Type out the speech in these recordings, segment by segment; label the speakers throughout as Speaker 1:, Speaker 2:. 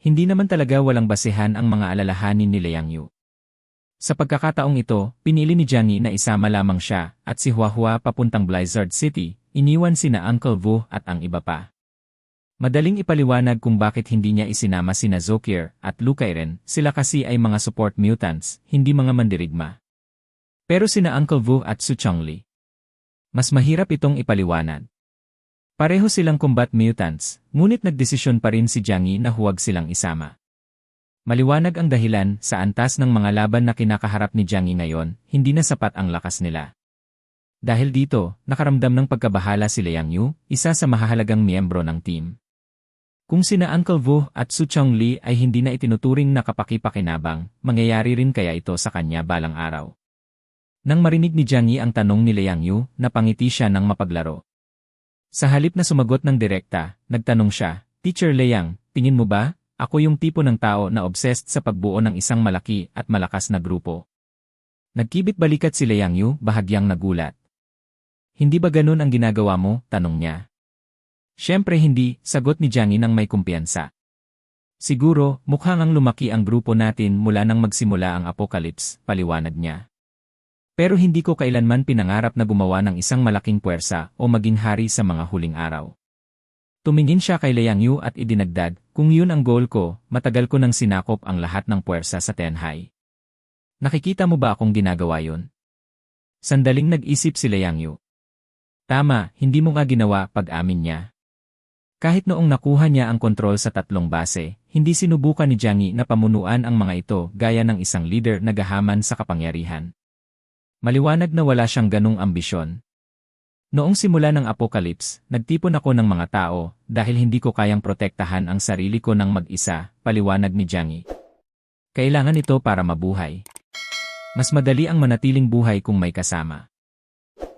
Speaker 1: Hindi naman talaga walang basehan ang mga alalahanin ni Liang Yu. Sa pagkakataong ito, pinili ni Johnny na isama lamang siya at si Huahua papuntang Blizzard City, iniwan sina Uncle Vu at ang iba pa. Madaling ipaliwanag kung bakit hindi niya isinama sina Zokir at Lukairen, sila kasi ay mga support mutants, hindi mga mandirigma. Pero sina Uncle Vu at Su Chongli. Mas mahirap itong ipaliwanag. Pareho silang combat mutants, ngunit nagdesisyon pa rin si Jiangyi na huwag silang isama. Maliwanag ang dahilan sa antas ng mga laban na kinakaharap ni Jiangyi ngayon, hindi na sapat ang lakas nila. Dahil dito, nakaramdam ng pagkabahala si Liang Yu, isa sa mahahalagang miyembro ng team. Kung sina Uncle Vu at Su Chongli ay hindi na itinuturing na kapakipakinabang, mangyayari rin kaya ito sa kanya balang araw. Nang marinig ni Jiangyi ang tanong ni Liang Yu, napangiti siya ng mapaglaro. Sa halip na sumagot ng direkta, nagtanong siya, Teacher Liang, tingin mo ba, ako yung tipo ng tao na obsessed sa pagbuo ng isang malaki at malakas na grupo. Nagkibit balikat si Liang Yu, bahagyang nagulat. Hindi ba ganun ang ginagawa mo? Tanong niya. Siyempre hindi, sagot ni Jiangyi nang may kumpiyansa. Siguro, mukhang ang lumaki ang grupo natin mula nang magsimula ang apocalypse, paliwanag niya. Pero hindi ko kailanman pinangarap na gumawa ng isang malaking puwersa o maging hari sa mga huling araw. Tumingin siya kay Liang Yu at idinagdag, kung yun ang goal ko, matagal ko nang sinakop ang lahat ng puwersa sa Tenhai. Nakikita mo ba akong ginagawa yun? Sandaling nag-isip si Liang Yu. Tama, hindi mo nga ginawa pag-amin niya. Kahit noong nakuha niya ang kontrol sa tatlong base, hindi sinubukan ni Jiangyi na pamunuan ang mga ito gaya ng isang leader na gahaman sa kapangyarihan. Maliwanag na wala siyang ganong ambisyon, Noong simula ng apocalypse, nagtipon ako ng mga tao dahil hindi ko kayang protektahan ang sarili ko ng mag-isa, paliwanag ni Jiangyi. Kailangan ito para mabuhay. Mas madali ang manatiling buhay kung may kasama.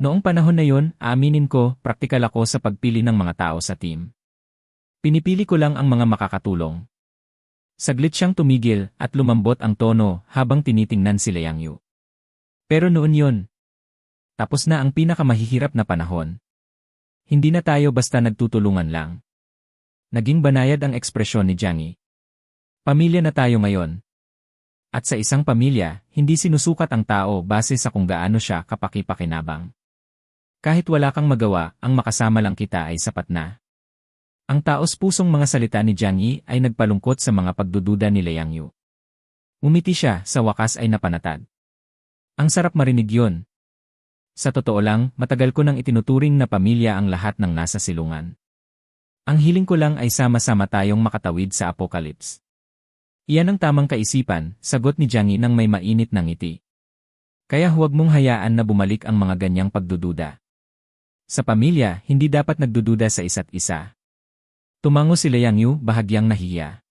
Speaker 1: Noong panahon na yon, aaminin ko, praktikal ako sa pagpili ng mga tao sa team. Pinipili ko lang ang mga makakatulong. Saglit siyang tumigil at lumambot ang tono habang tinitingnan si Liang Yu. Pero noon yon, tapos na ang pinakamahihirap na panahon. Hindi na tayo basta nagtutulungan lang. Naging banayad ang ekspresyon ni Jiangyi. Pamilya na tayo ngayon. At sa isang pamilya, hindi sinusukat ang tao base sa kung gaano siya kapakipakinabang. Kahit wala kang magawa, ang makasama lang kita ay sapat na. Ang taos-pusong mga salita ni Jiangyi ay nagpalungkot sa mga pagdududa ni Liang Yu. Umiti siya, sa wakas ay napanatag. Ang sarap marinig yon, sa totoo lang, matagal ko nang itinuturing na pamilya ang lahat ng nasa silungan. Ang hiling ko lang ay sama-sama tayong makatawid sa apocalypse. Iyan ang tamang kaisipan, sagot ni Jiangyi nang may mainit ng ngiti. Kaya huwag mong hayaan na bumalik ang mga ganyang pagdududa. Sa pamilya, hindi dapat nagdududa sa isa't isa. Tumango si Liang Yu, bahagyang nahiya.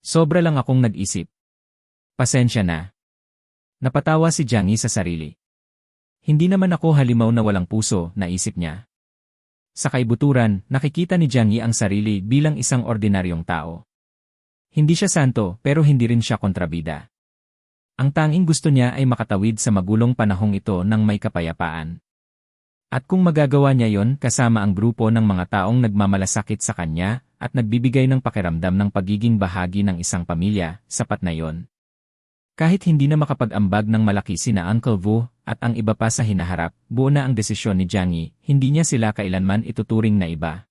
Speaker 1: Sobra lang akong nag-isip. Pasensya na. Napatawa si Jiangyi sa sarili. Hindi naman ako halimaw na walang puso, naisip niya. Sa kaibuturan, nakikita ni Jiangyi ang sarili bilang isang ordinaryong tao. Hindi siya santo pero hindi rin siya kontrabida. Ang tanging gusto niya ay makatawid sa magulong panahong ito ng may kapayapaan. At kung magagawa niya yon kasama ang grupo ng mga taong nagmamalasakit sa kanya at nagbibigay ng pakiramdam ng pagiging bahagi ng isang pamilya, sapat na yon. Kahit hindi na makapag-ambag ng malaki sina Uncle Vu at ang iba pa sa hinaharap, buo na ang desisyon ni Jiangyi, hindi niya sila kailanman ituturing na iba.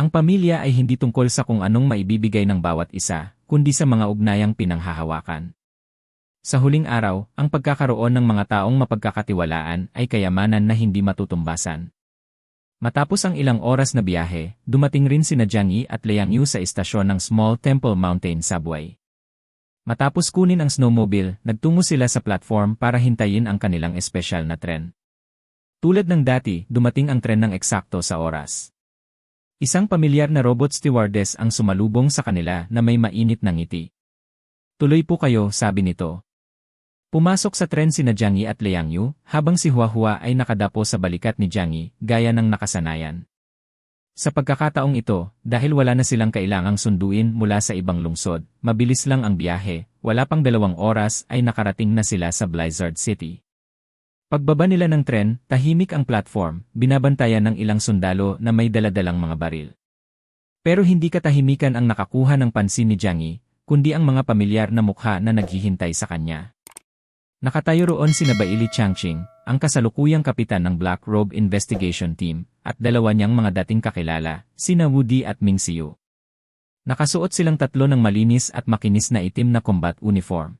Speaker 1: Ang pamilya ay hindi tungkol sa kung anong maibibigay ng bawat isa, kundi sa mga ugnayang pinanghahawakan. Sa huling araw, ang pagkakaroon ng mga taong mapagkakatiwalaan ay kayamanan na hindi matutumbasan. Matapos ang ilang oras na biyahe, dumating rin sina Jiangyi at Liang Yu sa istasyon ng Small Temple Mountain Subway. Matapos kunin ang snowmobile, nagtungo sila sa platform para hintayin ang kanilang espesyal na tren. Tulad ng dati, dumating ang tren ng eksakto sa oras. Isang pamilyar na robot stewardess ang sumalubong sa kanila na may mainit na ngiti. Tuloy po kayo, sabi nito. Pumasok sa tren si Jiangyi at Liang Yu, habang si Huahua ay nakadapo sa balikat ni Jiangyi, gaya ng nakasanayan. Sa pagkakataong ito, dahil wala na silang kailangang sunduin mula sa ibang lungsod, mabilis lang ang biyahe, wala pang dalawang oras ay nakarating na sila sa Blizzard City. Pagbaba nila ng tren, tahimik ang platform, binabantayan ng ilang sundalo na may daladalang mga baril. Pero hindi katahimikan ang nakakuha ng pansin ni Jiang Yi, kundi ang mga pamilyar na mukha na naghihintay sa kanya. Nakatayo roon si Nabaili Changqing, ang kasalukuyang kapitan ng Black Robe Investigation Team, at dalawa niyang mga dating kakilala, sina Woody at Ming Siu. Nakasuot silang tatlo ng malinis at makinis na itim na combat uniform.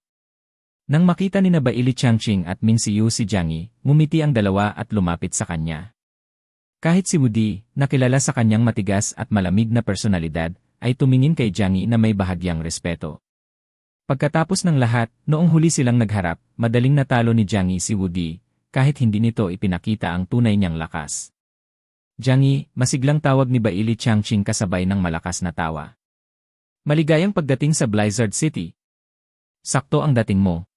Speaker 1: Nang makita ni Nabaili Changqing at Ming Siu si Jiang Yi, ngumiti ang dalawa at lumapit sa kanya. Kahit si Woody, nakilala sa kanyang matigas at malamig na personalidad, ay tumingin kay Jiang Yi na may bahagyang respeto. Pagkatapos ng lahat, noong huli silang nagharap, madaling natalo ni Jiang Yi si Woody, kahit hindi nito ipinakita ang tunay niyang lakas. Jiang Yi, masiglang tawag ni Baili Changqing kasabay ng malakas na tawa. Maligayang pagdating sa Blizzard City. Sakto ang dating mo.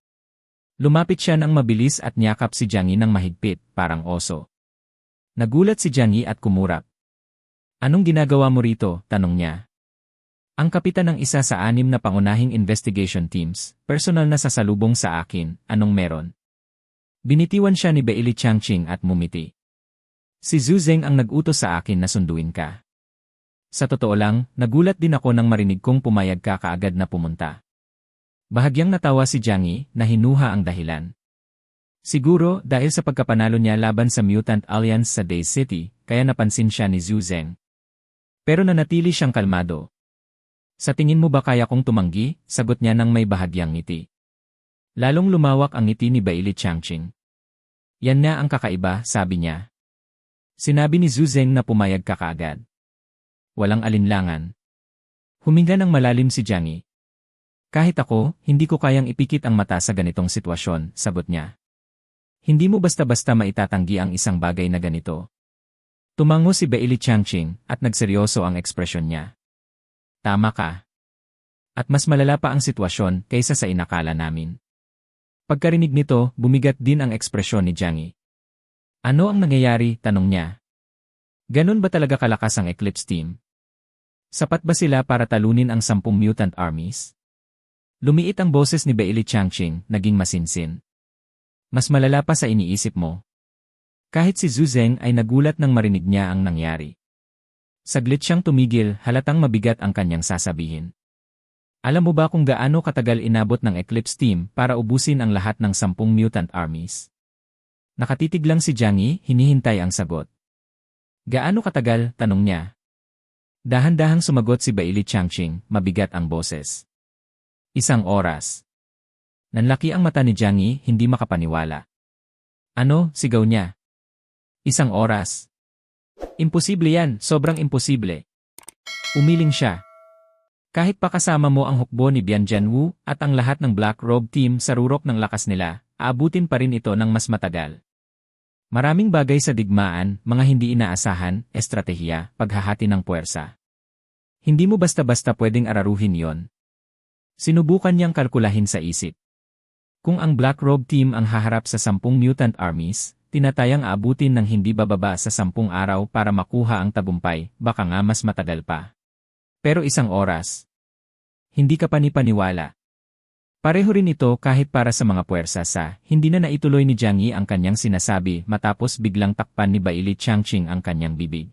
Speaker 1: Lumapit siya ng mabilis at niyakap si Jiang Yi ng mahigpit, parang oso. Nagulat si Jiang Yi at kumurap. Anong ginagawa mo rito? Tanong niya. Ang kapitan ng isa sa anim na pangunahing investigation teams, personal na sasalubong sa akin, anong meron? Binitiwan siya ni Bailey Changqing at mumiti. Si Zhu Zeng ang nag-utos sa akin na sunduin ka. Sa totoo lang, nagulat din ako nang marinig kong pumayag ka kaagad na pumunta. Bahagyang natawa si Jiang Yi na hinuha ang dahilan. Siguro dahil sa pagkapanalo niya laban sa Mutant Alliance sa Day City, kaya napansin siya ni Zhu Zeng. Pero nanatili siyang kalmado, sa tingin mo ba kaya kong tumanggi? Sagot niya ng may bahagyang ngiti. Lalong lumawak ang ngiti ni Bailey Changqing. Yan na ang kakaiba, sabi niya. Sinabi ni Zuzeng na pumayag ka kaagad. Walang alinlangan. Huminga ng malalim si Jiang Kahit ako, hindi ko kayang ipikit ang mata sa ganitong sitwasyon, sagot niya. Hindi mo basta-basta maitatanggi ang isang bagay na ganito. Tumango si Bailey Changqing at nagseryoso ang ekspresyon niya. Tama ka. At mas malala pa ang sitwasyon kaysa sa inakala namin. Pagkarinig nito, bumigat din ang ekspresyon ni Jiang. Ano ang nangyayari? Tanong niya. Ganon ba talaga kalakas ang Eclipse team? Sapat ba sila para talunin ang sampung mutant armies? Lumiit ang boses ni Bailey Changqing, naging masinsin. Mas malala pa sa iniisip mo. Kahit si Zhu Zeng ay nagulat nang marinig niya ang nangyari. Saglit siyang tumigil, halatang mabigat ang kanyang sasabihin. Alam mo ba kung gaano katagal inabot ng Eclipse team para ubusin ang lahat ng sampung mutant armies? Nakatitig lang si Jiang Yi, hinihintay ang sagot. Gaano katagal? Tanong niya. Dahan-dahang sumagot si Baili Changqing, mabigat ang boses. Isang oras. Nanlaki ang mata ni Jiang Yi, hindi makapaniwala. Ano? Sigaw niya. Isang oras. Imposible yan, sobrang imposible. Umiling siya. Kahit pa kasama mo ang hukbo ni Bian Jianwu at ang lahat ng Black Robe team sa rurok ng lakas nila, aabutin pa rin ito ng mas matagal. Maraming bagay sa digmaan, mga hindi inaasahan, estratehiya, paghahati ng puwersa. Hindi mo basta-basta pwedeng araruhin yon. Sinubukan niyang kalkulahin sa isip. Kung ang Black Robe team ang haharap sa sampung mutant armies, tinatayang aabutin ng hindi bababa sa sampung araw para makuha ang tagumpay, baka nga mas matagal pa. Pero isang oras. Hindi ka panipaniwala. Pareho rin ito kahit para sa mga puwersa sa, hindi na naituloy ni Jiang Yi ang kanyang sinasabi matapos biglang takpan ni Baili Changqing ang kanyang bibig.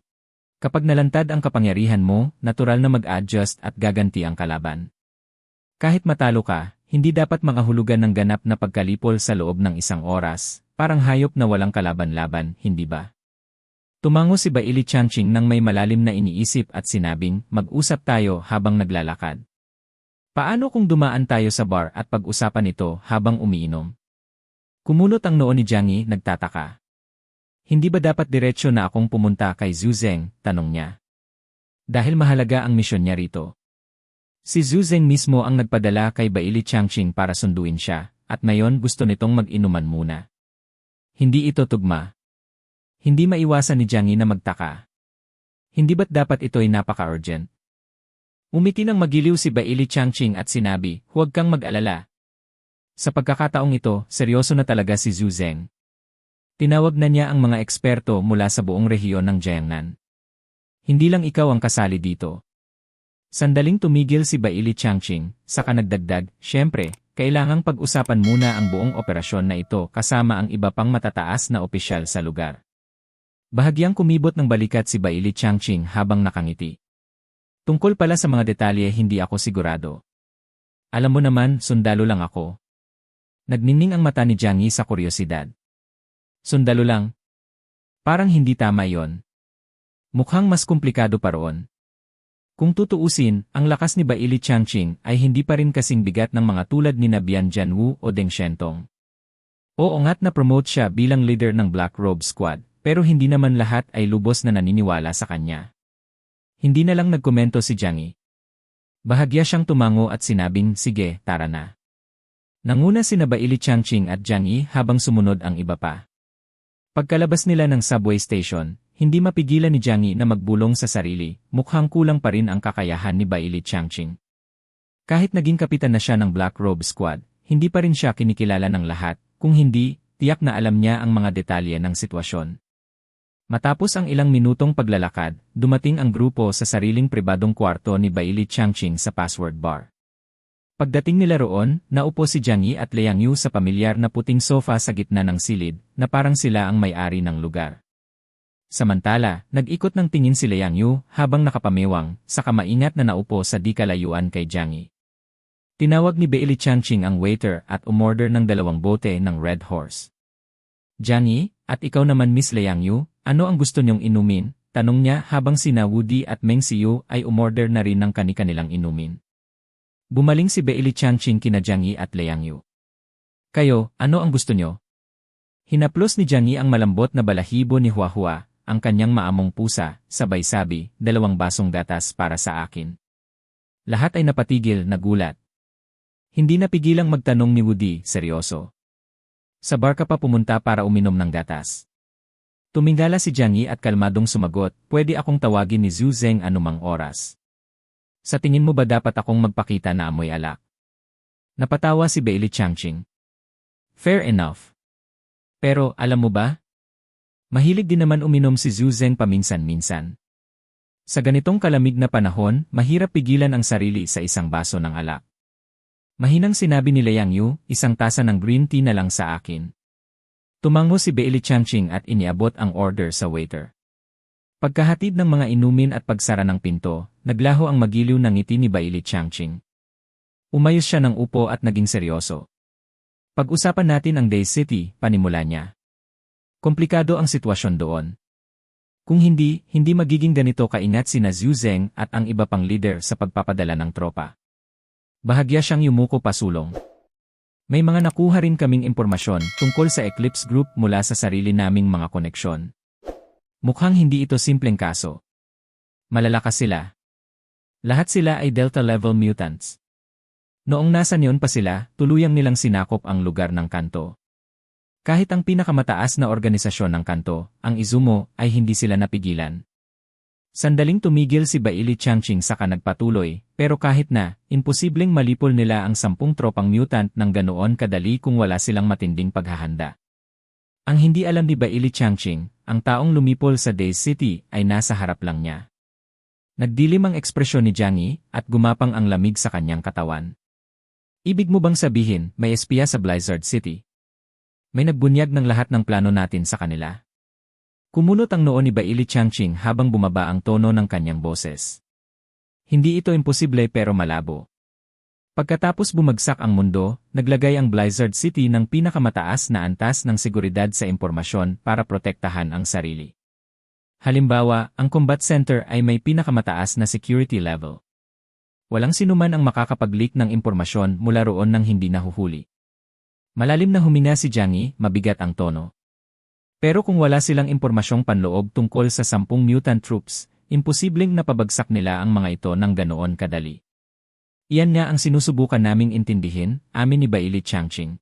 Speaker 1: Kapag nalantad ang kapangyarihan mo, natural na mag-adjust at gaganti ang kalaban. Kahit matalo ka, hindi dapat makahulugan ng ganap na pagkalipol sa loob ng isang oras, Parang hayop na walang kalaban-laban, hindi ba? Tumango si Baili Changqing nang may malalim na iniisip at sinabing, mag-usap tayo habang naglalakad. Paano kung dumaan tayo sa bar at pag-usapan ito habang umiinom? Kumunot ang noo ni Jiang Yi, nagtataka. Hindi ba dapat diretsyo na akong pumunta kay Zhu Zeng, tanong niya. Dahil mahalaga ang misyon niya rito. Si Zhu Zeng mismo ang nagpadala kay Baili Changqing para sunduin siya, at ngayon gusto nitong mag-inuman muna. Hindi ito tugma. Hindi maiwasan ni Jiang na magtaka. Hindi ba't dapat ito'y napaka-urgent? Umiti ng magiliw si Baili Changqing at sinabi, huwag kang mag-alala. Sa pagkakataong ito, seryoso na talaga si Zhu Zeng. Tinawag na niya ang mga eksperto mula sa buong rehiyon ng Jiangnan. Hindi lang ikaw ang kasali dito. Sandaling tumigil si Baili Changqing, saka nagdagdag, syempre, kailangang pag-usapan muna ang buong operasyon na ito kasama ang iba pang matataas na opisyal sa lugar. Bahagyang kumibot ng balikat si Baili Changqing habang nakangiti. Tungkol pala sa mga detalye hindi ako sigurado. Alam mo naman, sundalo lang ako. Nagnining ang mata ni Jiang Yi sa kuryosidad. Sundalo lang. Parang hindi tama yon. Mukhang mas komplikado pa roon. Kung tutuusin, ang lakas ni Baili Changqing ay hindi pa rin kasing bigat ng mga tulad ni Nabian Jianwu o Deng Shentong. Oo nga't na-promote siya bilang leader ng Black Robe Squad, pero hindi naman lahat ay lubos na naniniwala sa kanya. Hindi na lang nagkomento si Jiang Yi. Bahagya siyang tumango at sinabing, sige, tara na. Nanguna si Baili Changqing at Jiang Yi habang sumunod ang iba pa. Pagkalabas nila ng subway station, hindi mapigilan ni Jiang Yi na magbulong sa sarili, mukhang kulang pa rin ang kakayahan ni Baili Changqing. Kahit naging kapitan na siya ng Black Robe Squad, hindi pa rin siya kinikilala ng lahat, kung hindi, tiyak na alam niya ang mga detalye ng sitwasyon. Matapos ang ilang minutong paglalakad, dumating ang grupo sa sariling pribadong kwarto ni Baili Changqing sa password bar. Pagdating nila roon, naupo si Jiang Yi at Liang Yu sa pamilyar na puting sofa sa gitna ng silid, na parang sila ang may-ari ng lugar. Samantala, nag-ikot ng tingin si Liang Yu habang nakapamiwang, sa kamaingat na naupo sa di kalayuan kay Jiang Yi. Tinawag ni Bailey Changqing ang waiter at umorder ng dalawang bote ng Red Horse. Jiang Yi, at ikaw naman Miss Liang Yu, ano ang gusto niyong inumin? Tanong niya habang sina Woody at Meng Siyu ay umorder na rin ng kani-kanilang inumin. Bumaling si Bailey Changqing kina Jiang Yi at Liang Yu. Kayo, ano ang gusto nyo? Hinaplos ni Jiang Yi ang malambot na balahibo ni Huahua, ang kanyang maamong pusa, sabay sabi, dalawang basong gatas para sa akin. Lahat ay napatigil, nagulat. Hindi napigilang magtanong ni Woody, seryoso. Sa bar ka pa pumunta para uminom ng gatas. Tumingala si Jiang Yi at kalmadong sumagot, pwede akong tawagin ni Zhu Zeng anumang oras. Sa tingin mo ba dapat akong magpakita na amoy alak? Napatawa si Bailey Changqing. Fair enough. Pero alam mo ba? Mahilig din naman uminom si Zhu Zeng paminsan-minsan. Sa ganitong kalamig na panahon, mahirap pigilan ang sarili sa isang baso ng alak. Mahinang sinabi ni Liang Yu, isang tasa ng green tea na lang sa akin. Tumango si Bailey Changqing at iniabot ang order sa waiter. Pagkahatid ng mga inumin at pagsara ng pinto, naglaho ang magiliw ng ngiti ni Bailey Changqing. Umayos siya ng upo at naging seryoso. Pag-usapan natin ang Day City, panimula niya. Komplikado ang sitwasyon doon. Kung hindi, hindi magiging ganito kaingat sina Zhu Zeng at ang iba pang leader sa pagpapadala ng tropa. Bahagya siyang yumuko pasulong. May mga nakuha rin kaming impormasyon tungkol sa Eclipse Group mula sa sarili naming mga koneksyon. Mukhang hindi ito simpleng kaso. Malalakas sila. Lahat sila ay Delta-level mutants. Noong nasa neon pa sila, tuluyang nilang sinakop ang lugar ng kanto. Kahit ang pinakamataas na organisasyon ng kanto, ang Izumo, ay hindi sila napigilan. Sandaling tumigil si Baili Changqing saka nagpatuloy, pero kahit na, imposibleng malipol nila ang sampung tropang mutant ng ganoon kadali kung wala silang matinding paghahanda. Ang hindi alam ni Baili Changqing, ang taong lumipol sa Days City ay nasa harap lang niya. Nagdilim ang ekspresyon ni Jiang Yi at gumapang ang lamig sa kanyang katawan. Ibig mo bang sabihin may espiya sa Blizzard City? May nagbunyag ng lahat ng plano natin sa kanila. Kumunot ang noo ni Baili Changqing habang bumaba ang tono ng kanyang boses. Hindi ito imposible pero malabo. Pagkatapos bumagsak ang mundo, naglagay ang Blizzard City ng pinakamataas na antas ng seguridad sa impormasyon para protektahan ang sarili. Halimbawa, ang combat center ay may pinakamataas na security level. Walang sinuman ang makakapag-leak ng impormasyon mula roon nang hindi nahuhuli. Malalim na huminga si Jiang Yi, mabigat ang tono. Pero kung wala silang impormasyong panloob tungkol sa sampung mutant troops, imposibleng napabagsak nila ang mga ito ng ganoon kadali. Iyan nga ang sinusubukan naming intindihin, amin ni Baili Changqing.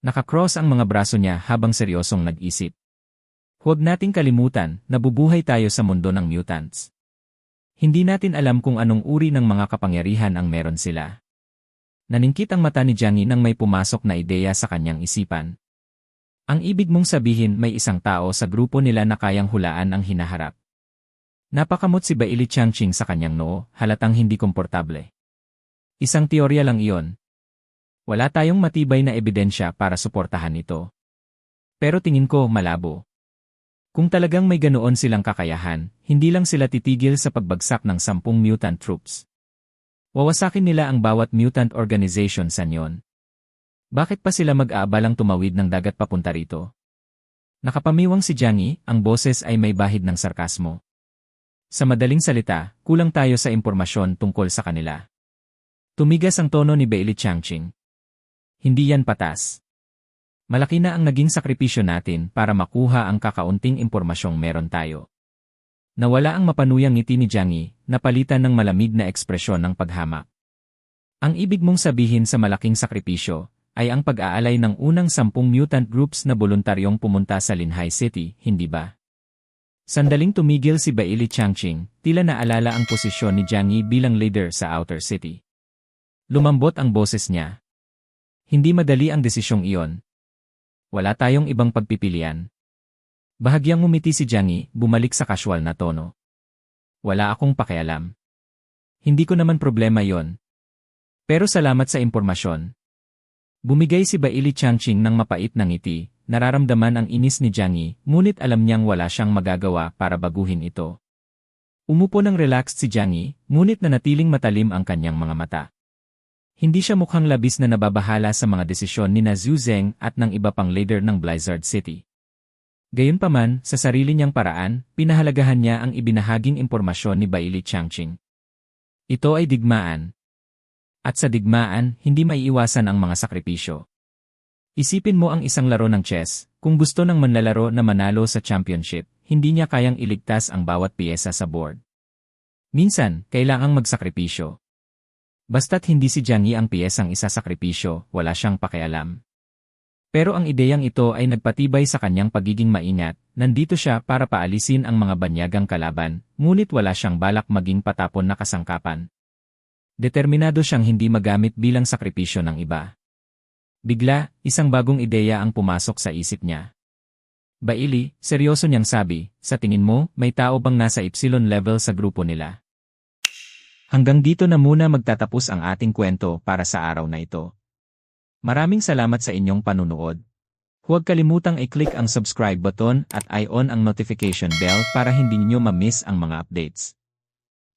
Speaker 1: Nakakross ang mga braso niya habang seryosong nag-isip. Huwag nating kalimutan, nabubuhay tayo sa mundo ng mutants. Hindi natin alam kung anong uri ng mga kapangyarihan ang meron sila. Naningkit ang mata ni Jiang Yi nang may pumasok na ideya sa kanyang isipan. Ang ibig mong sabihin may isang tao sa grupo nila na kayang hulaan ang hinaharap. Napakamot si Baili Changqing sa kanyang noo, halatang hindi komportable. Isang teorya lang iyon. Wala tayong matibay na ebidensya para suportahan ito. Pero tingin ko malabo. Kung talagang may ganoon silang kakayahan, hindi lang sila titigil sa pagbagsak ng sampung mutant troops. Wawasakin nila ang bawat mutant organization sa nyon. Bakit pa sila mag-aabalang tumawid ng dagat papunta rito? Nakapamiwang si Jiang ang boses ay may bahid ng sarkasmo. Sa madaling salita, kulang tayo sa impormasyon tungkol sa kanila. Tumigas ang tono ni Bailey Changqing. Hindi yan patas. Malaki na ang naging sakripisyo natin para makuha ang kakaunting impormasyong meron tayo. Nawala ang mapanuyang ngiti ni Jiang napalitan ng malamig na ekspresyon ng paghamak. Ang ibig mong sabihin sa malaking sakripisyo ay ang pag-aalay ng unang sampung mutant groups na voluntaryong pumunta sa Linhai City, hindi ba? Sandaling tumigil si Bailey Changqing, tila naalala ang posisyon ni Jiang Yi bilang leader sa Outer City. Lumambot ang boses niya. Hindi madali ang desisyong iyon, wala tayong ibang pagpipilian. Bahagyang ngumiti si Jiang bumalik sa casual na tono. Wala akong pakialam. Hindi ko naman problema yon. Pero salamat sa impormasyon. Bumigay si Baili Changqing ng mapait na ngiti, nararamdaman ang inis ni Jiang ngunit alam niyang wala siyang magagawa para baguhin ito. Umupo ng relaxed si Jiang ngunit nanatiling matalim ang kanyang mga mata. Hindi siya mukhang labis na nababahala sa mga desisyon ni na Zhu Zeng at ng iba pang leader ng Blizzard City. Gayunpaman, sa sarili niyang paraan, pinahalagahan niya ang ibinahaging impormasyon ni Bailey Changqing. Ito ay digmaan. At sa digmaan, hindi maiiwasan ang mga sakripisyo. Isipin mo ang isang laro ng chess, kung gusto ng manlalaro na manalo sa championship, hindi niya kayang iligtas ang bawat piyesa sa board. Minsan, kailangang magsakripisyo. Basta't hindi si Jiang Yi ang piyesang isasakripisyo, wala siyang pakialam. Pero ang ideyang ito ay nagpatibay sa kanyang pagiging maingat, nandito siya para paalisin ang mga banyagang kalaban, ngunit wala siyang balak maging patapon na kasangkapan. Determinado siyang hindi magamit bilang sakripisyo ng iba. Bigla, isang bagong ideya ang pumasok sa isip niya. Baili, seryoso niyang sabi, sa tingin mo, may tao bang nasa epsilon level sa grupo nila? Hanggang dito na muna magtatapos ang ating kwento para sa araw na ito. Maraming salamat sa inyong panunood. Huwag kalimutang i-click ang subscribe button at i-on ang notification bell para hindi niyo ma-miss ang mga updates.